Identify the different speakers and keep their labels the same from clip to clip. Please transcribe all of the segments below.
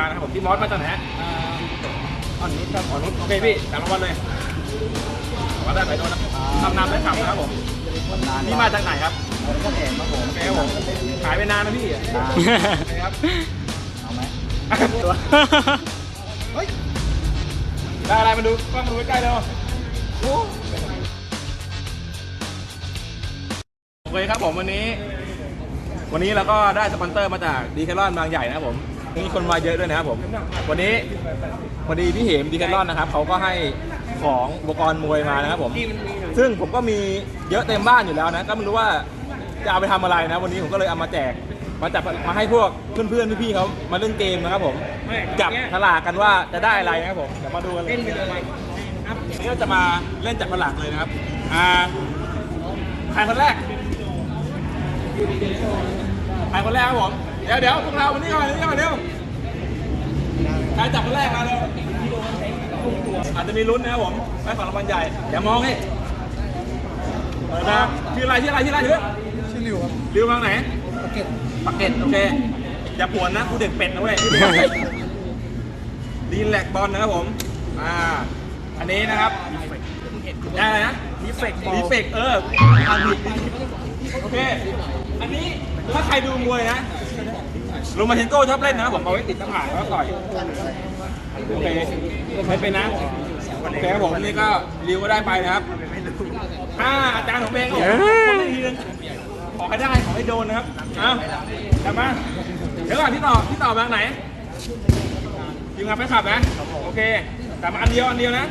Speaker 1: านะครับผมพี่มอสมาจากไหนฮะ
Speaker 2: อ่อนนิดครับ
Speaker 1: อ๋อนุชโอเคพี่จับรางวัลเลยมาได้ไปโดนนะทำนำได้ขับนะครับผม
Speaker 2: คนนาน
Speaker 1: นี่มาจากไหนครับ
Speaker 2: เราก็เห็นครับผม
Speaker 1: โอเคครับผมขายไปนานนะพี่โอเคครับ
Speaker 2: เอาไหม
Speaker 1: เฮ้ยได้อะไรมาดูกล้องมาดูใกล้ๆเร็วโอ้โอเคครับผมวันนี้ วันนี้เราก็ได้สปอนเซอร์มาจากดีแคลอนบางใหญ่นะครับผม มีคนมาเยอะด้วยนะครับผม วันนี้พอดีพี่เหมดีแคลอนนะครับเขาก็ให้ของอุปกรณ์มวยมานะครับผม ซึ่งผมก็มีเยอะเต็มบ้านอยู่แล้วนะ ก็ไม่รู้ว่าจะเอาไปทำอะไรนะ วันนี้ผมก็เลยเอามาแจก มาจับมาให้พวกเพื่อนๆพี่ๆเขามาเล่นเกมนะครับผมจับฉลากกันว่าจะได้อะไรนะครับผม เดี๋ยวมาดูกันเลยนี่ก็จะมาเล่นจับฉลากเลยนะครับ อ่าใครคนแรกใครคนแรกครับผม ดี๋ยวเดี๋ยวพวกเราวันนี้ก่อนวันนี้ก่อนเร็วใครจับคนแรกมาเร็วอาจจะมีลุ้นนะครับผมได้ของรางวัลใหญ่เดี๋ยวมองให้เปิดนะชื่ออะไรชื่ออะไรชื่ออะไรถือ
Speaker 2: ชื่อริวครับ
Speaker 1: ริวมาจากไหน
Speaker 2: ปากเก็ต
Speaker 1: ปักเก็ตโอเคอย่าปวนนะกูเด็กเป็ดนะเว้ยดีแลกบอลนะครับผมอ่าอันนี้นะครับได้อะไรนะดีเฟกดีเฟกเอออ่านผิดโอเค อันนี้ถ้าใครดูมวยนะ โรมาเทนโก้ชอบเล่นนะครับผมเอาไว้ติดตั้งหางแล้วก็ต่อยโอเคไม่เป็นนะโอเคครับผมนี่ก็ริวก็ได้ไปนะครับอ่าอาจารย์ของเองโอ้โหคนละทีนึงขอให้ได้ขอให้โดนนะครับเอากลับมาเดี๋ยวก่อนที่ต่อที่ต่อมาไหนทีมงานไปขับนะโอเคแต่มาอันเดียวอันเดียวนะ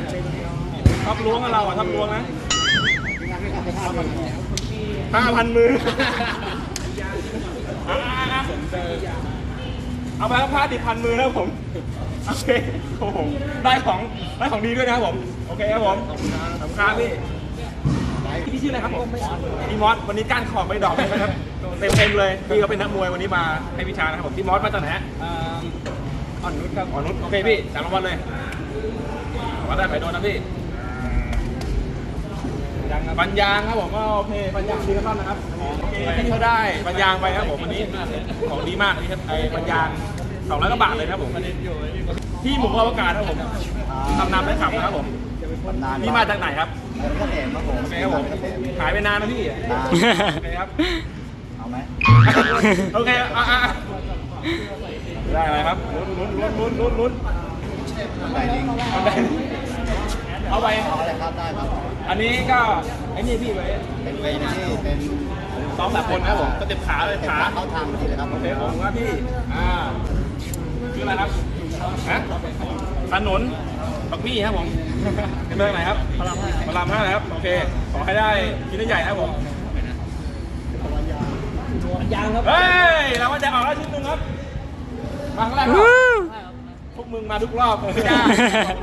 Speaker 1: ท็อปล้วงกับเราอะท็อปล้วงนะห้าพันมืออะๆ เอาไปแล้วผ้าติดพันมือนะครับผม โอเคโอ้โหได้ของได้ของดีด้วยนะครับผม โอเคครับผมขอบคุณครับพี่พี่ชื่ออะไรครับผมพี่มอส วันนี้ก้านขอบไปดอกเลยนะครับ เต็มเต็มๆเลย พี่เขาเป็นนักมวยวันนี้มาให้วิชานะครับผม พี่มอสมาจากไหนฮะ
Speaker 2: อ่อนนุชครับ
Speaker 1: อ๋อนุช โอเคพี่จับรางวัลเลยมาได้ไปโดนนะพี่
Speaker 2: ยังครับ
Speaker 1: ปัญญางครับผมก็โอเคปัญญางดีครับนะครับโอเคพี่เขาได้ปัญญางไปครับผมวันนี้ของดีมากนี่ครับไอ้ปัญญางสองร้อยกว่าบาทเลยนะครับผมที่หมูอวกาศครับผมทำนำได้ขับนะครับผม
Speaker 2: คนนาน
Speaker 1: นี่มาจากไหนครับ
Speaker 2: เราก็เห็นครับผม
Speaker 1: โอเคครับผมขายไปนานนะพี่
Speaker 2: นาน
Speaker 1: โอเคครับ
Speaker 2: เอาไหม
Speaker 1: โอเคอะอะอะได้อะไรครับลุ้นลุ้นลุ้นลุ้นลุ้น
Speaker 2: ไดลิง
Speaker 1: เอาไปเอาไป
Speaker 2: เอาอะไรครับได้ครับ
Speaker 1: อันนี้ก็ไอ้นี่พี่ไว้
Speaker 2: เป็นเวนี่เป็น
Speaker 1: สองสามคนนะครับผมก็เต็มขาเลย
Speaker 2: เป็น
Speaker 1: ขา
Speaker 2: ขาเข้าทางพอดีเลยครับ
Speaker 1: โอเคผมครับพี่อ่าชื่ออะไรครับฮะถนนปักพี่ครับผมเป็นเมืองไหนครับพระรามห้าพระรามห้านะครับโอเคขอให้ได้กินได้ใหญ่ครับผม
Speaker 2: ยางครับ
Speaker 1: เฮ้ยเราว่าจะออกแล้วชิ้นหนึ่งครับมาครั้งแรกครับพวกมึงมาทุกรอบเลยบอก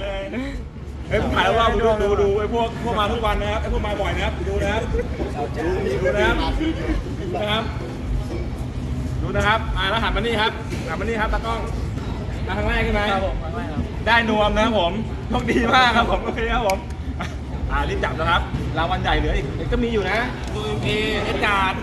Speaker 1: เลยเฮ้ยผมถ่ายทุกรอบดูดูดูไอ้พวกพวกมาทุกวันนะครับไอ้พวกมาบ่อยนะครับดูนะครับดูดูนะครับดูนะครับดูนะครับอ่าแล้วหันมานี่ครับหันมานี่ครับตากล้องมาครั้งแรกใช่ไหม
Speaker 2: ครับผมครั้งแรกครับ
Speaker 1: ได้นวมนะครับผมโชคดีมากครับผมโอเคครับผมอ่ารีบจับนะครับรางวัลใหญ่เหลืออีกเดี๋ยวก็มีอยู่นะดูเอ็มเอเอสการ์ด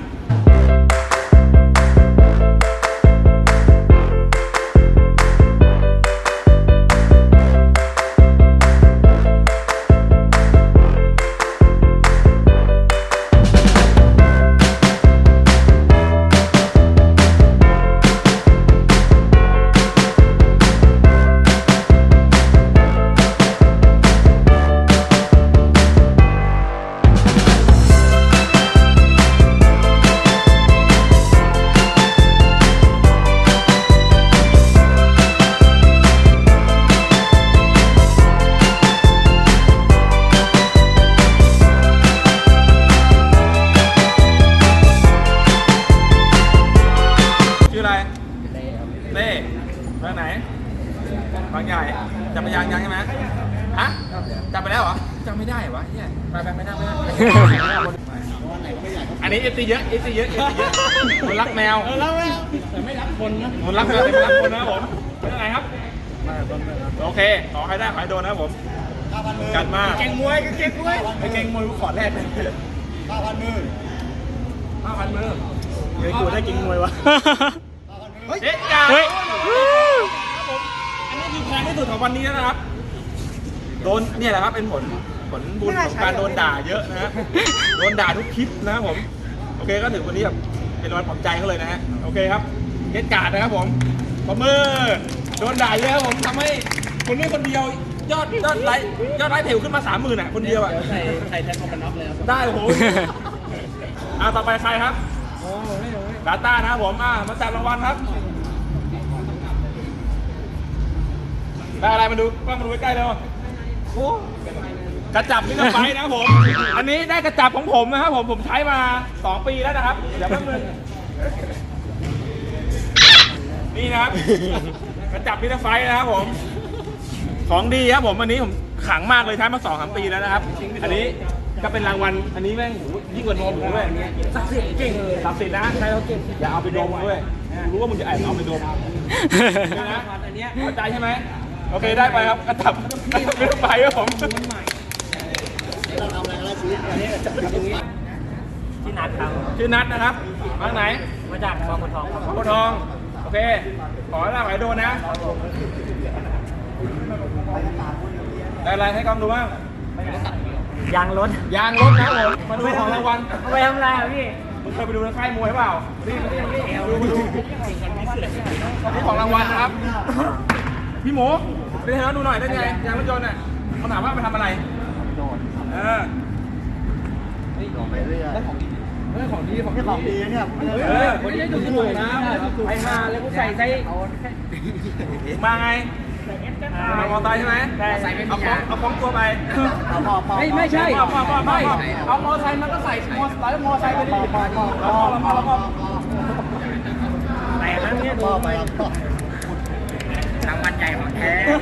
Speaker 1: ยังยังใช่ไหมฮะจับไปแล้วเหรอจำไม่ได้วะเนี่ยไปไปไม่ได้ไม่ได้อันนี้เอฟซีเยอะเอฟซีเยอะเอฟซีเยอะคนรักแมว
Speaker 2: แล้วแต่ไม่รับคนนะ
Speaker 1: คนรักแมวเป็นรักคนนะครับผมเป็นยังไงครับโอเคขอให้ได้ขอให้โดนนะครับผม
Speaker 2: ห้าพันมือ
Speaker 1: กัดมาก
Speaker 2: เก่งมวยเก่งมวย
Speaker 1: ไอ้เก่งมวยกูขอแรกเลย
Speaker 2: ห้าพันมือ
Speaker 1: ห้าพันมือเฮ้ยกูได้เก่งมวยวะ
Speaker 2: ห้าพันมือ
Speaker 1: เจ๊กา
Speaker 3: เฮ้ย
Speaker 1: ครับผมามวันนี้นะครับ โดนเนี่ยแหละครับเป็นผลผลบุญของการโดนด่าเยอะนะฮะโดนด่าทุกคลิปนะครับผม โอเคก็ถือวันนี้แบบเป็นวันปลอบใจเขาเลยนะฮะโอเคครับเกตการ์ดนะครับผมประมือโดนด่าเยอะครับผมทำให้คนนี้คนเดียวยอดยอดไลค์ยอดไลค์เพลขึ้นมาสามหมื่นอะคนเดียวอะ
Speaker 2: ใส่ใส่แทนคอมมันน็อกเลยครับ
Speaker 1: ได้โอ้โหอ่าต่อไปใครครับ
Speaker 2: โอ้ไม่โอ้ย
Speaker 1: ดาต้านะครับผมอ่ามาจับรางวัลครับ ได้อะไรมาดูกล้องมาดูใกล้ๆเร็วโอ้กระจับนี่ก็ไปนะครับผม อันนี้ได้กระจับของผมนะครับผมผมใช้มา 2 ปีแล้วนะครับ เดี๋ยวแป๊บนึงนี่นะครับ กระจับพิทไฟนะครับผม ของดีครับผมอันนี้ผมขังมากเลยใช้มาสองสามปีแล้วนะครับ อันนี้ก็เป็นรางวัล อันนี้แม่งโหยิ่งกว่านมผมด้วยศักดิ์สิทธิ์เก่งศักดิ์สิทธิ์นะใช้แล้วเก่งอย่าเอาไปดมด้วยรู้ว่ามึงจะแอบเอาไปดมนี่นะอันเนี้ยเข้าใจใช่ไหม โอเคได้ไปครับกระตับไม่ต้องไปครับผม
Speaker 2: เราทำอะไรกันแล้วชีวิตอันนี้จับตรงนี้
Speaker 3: ที่นัดครับ
Speaker 1: ชื่อนัทนะครับมาจากไหน
Speaker 3: มาจากบางบัวทองครับ
Speaker 1: โพธิ์ทอง โอเค ขอให้ลาไหลโดนนะ ได้อะไรให้กล้องดูบ้าง
Speaker 3: ยางรถ
Speaker 1: ยางรถนะผมมาดูของรางวัล
Speaker 3: เอาไปทำอะไรอะพี่
Speaker 1: มึงเคยไปดูในค่ายมวยเปล่านี่มานี่มานี่ดูมาดูนี่ของรางวัลนะครับ พี่หมูไปให้เราดูหน่อยได้ไงยางรถยนต์น่ะเขาถามว่าไปทำอะไรเออ
Speaker 2: ไปเรื่อยของดีเรื่องของดีของของดีเนี่ย
Speaker 1: เออคนนี้ดูถูกนะไปมาแล้วกูใส่ใส่มาไงมามอไซค์ใช่ไหมเอาของเอาของตัวไป
Speaker 2: ไม่ไม่ใช่
Speaker 1: พ่อพ่อพ่อไม่เอามอไซค์มันก็ใส่มอไซค์มอไซค์ไปดิแล้วพ่อแล้วพ่อแล้วพ่อ
Speaker 3: แต่นั้นเนี่ยดู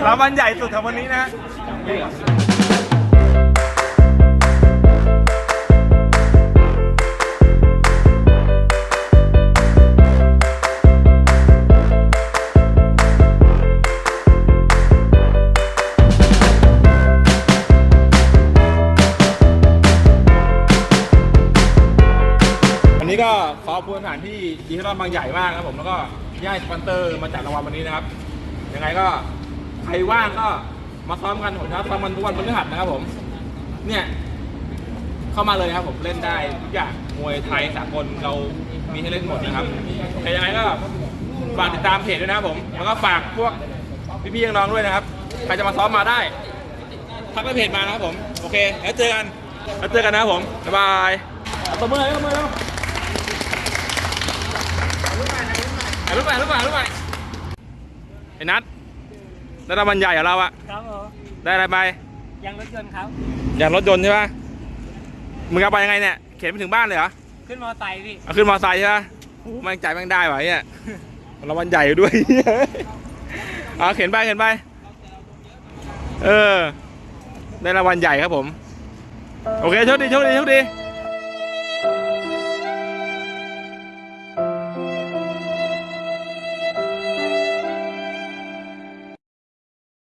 Speaker 1: รางวัลใหญ่สุดของวันนี้นะวันนี้ก็ขอบคุณสถานที่ดีที่เราบางใหญ่มากนะครับผมแล้วก็ย่ายสปอนเตอร์มาจัดรางวัลวันนี้นะครับยังไงก็ ใครว่างก็มาซ้อมกันผมนะซ้อมกันทุกวันพฤหัสนะครับผม เนี่ยเข้ามาเลยครับผมเล่นได้ทุกอย่างมวยไทยสากลเรามีให้เล่นหมดนะครับแต่ยังไงก็ฝากติดตามเพจด้วยนะครับผม แล้วก็ฝากพวกพี่ๆน้องๆด้วยนะครับ ใครจะมาซ้อมมาได้ทักไปเพจมานะครับผม โอเค แล้วเจอกัน แล้วเจอกันนะครับผม บ๊ายบายเอาตัวมือเลยตัวมือแล้วถ่ายรูปไปถ่ายรูปไปถ่ายรูปไปไอ้นัท ได้รางวัลใหญ่ของเราอะ
Speaker 3: ครับผม
Speaker 1: ได้อะไรไป
Speaker 3: ยางรถยนต์ครับ
Speaker 1: อย่างรถยนต์ใช่ปะมึงเอาไปยังไงเนี่ยเข็นไปถึงบ้านเลยเหรอ
Speaker 3: ขึ้นมอไซค์พี่
Speaker 1: เอาขึ้นมอไซค์ใช่ปะแม่งใจแม่งได้วะเนี่ยรางวัลใหญ่ด้วย เอาเข็นไปเข็นไป เออ ได้รางวัลใหญ่ครับผม โอเคโชคดีโชคดีโชคดี